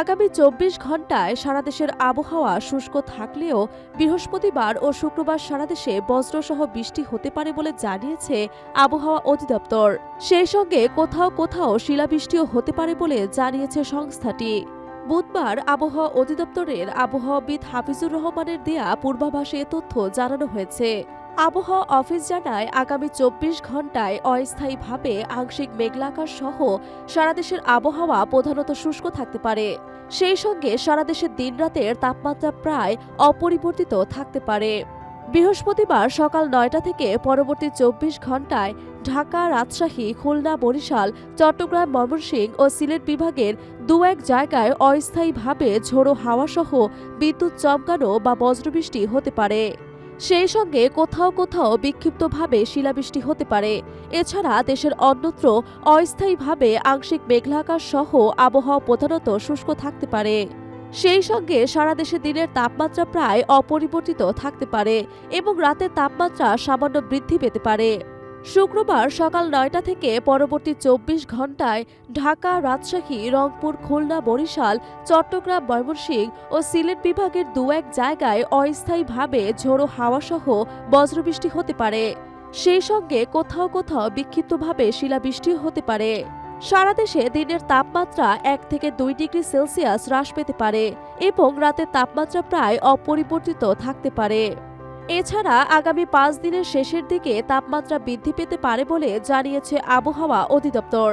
আগামী চব্বিশ ঘন্টায় সারাদেশের আবহাওয়া শুষ্ক থাকলেও বৃহস্পতিবার ও শুক্রবার সারাদেশে বজ্রসহ বৃষ্টি হতে পারে বলে জানিয়েছে আবহাওয়া অধিদপ্তর। সেই সঙ্গে কোথাও কোথাও শিলাবৃষ্টিও হতে পারে বলে জানিয়েছে সংস্থাটি। বুধবার আবহাওয়া অধিদপ্তরের আবহাওয়াবিদ হাফিজুর রহমানের দেয়া পূর্বাভাসে তথ্য জানানো হয়েছে। আবহাওয়া অফিস জানায়, আগামী চব্বিশ ঘন্টায় অস্থায়ীভাবে আংশিক মেঘলাকাশ সহ সারাদেশের আবহাওয়া প্রধানত শুষ্ক থাকতে পারে। সেই সঙ্গে সারাদেশের দিনরাতের তাপমাত্রা প্রায় অপরিবর্তিত থাকতে পারে। বৃহস্পতিবার সকাল নয়টা থেকে পরবর্তী চব্বিশ ঘন্টায় ঢাকা, রাজশাহী, খুলনা, বরিশাল, চট্টগ্রাম, ময়মনসিংহ ও সিলেট বিভাগের দু এক জায়গায় অস্থায়ীভাবে ঝোড়ো হাওয়াসহ বিদ্যুৎ চমকানো বা বজ্রবৃষ্টি হতে পারে। সেই সঙ্গে কোথাও কোথাও বিক্ষিপ্তভাবে শিলাবৃষ্টি হতে পারে। এছাড়া দেশের অন্যত্র অস্থায়ীভাবে আংশিক মেঘলাকাশ সহ আবহাওয়া প্রধানত শুষ্ক থাকতে পারে। সেই সঙ্গে সারা দেশে দিনের তাপমাত্রা প্রায় অপরিবর্তিত থাকতে পারে এবং রাতের তাপমাত্রা সামান্য বৃদ্ধি পেতে পারে। শুক্রবার সকাল নয়টা থেকে পরবর্তী চব্বিশ ঘন্টায় ঢাকা, রাজশাহী, রংপুর, খুলনা, বরিশাল, চট্টগ্রাম, ময়মনসিংহ ও সিলেট বিভাগের দু এক জায়গায় অস্থায়ীভাবে ঝোড়ো হাওয়াসহ বজ্রবৃষ্টি হতে পারে। সেই সঙ্গে কোথাও কোথাও বিক্ষিপ্তভাবে শিলাবৃষ্টিও হতে পারে। সারা দেশে দিনের তাপমাত্রা এক থেকে দুই ডিগ্রি সেলসিয়াস হ্রাস পেতে পারে এবং রাতের তাপমাত্রা প্রায় অপরিবর্তিত থাকতে পারে। এছাড়া আগামী পাঁচ দিনের শেষের দিকে তাপমাত্রা বৃদ্ধি পেতে পারে বলে জানিয়েছে আবহাওয়া অধিদপ্তর।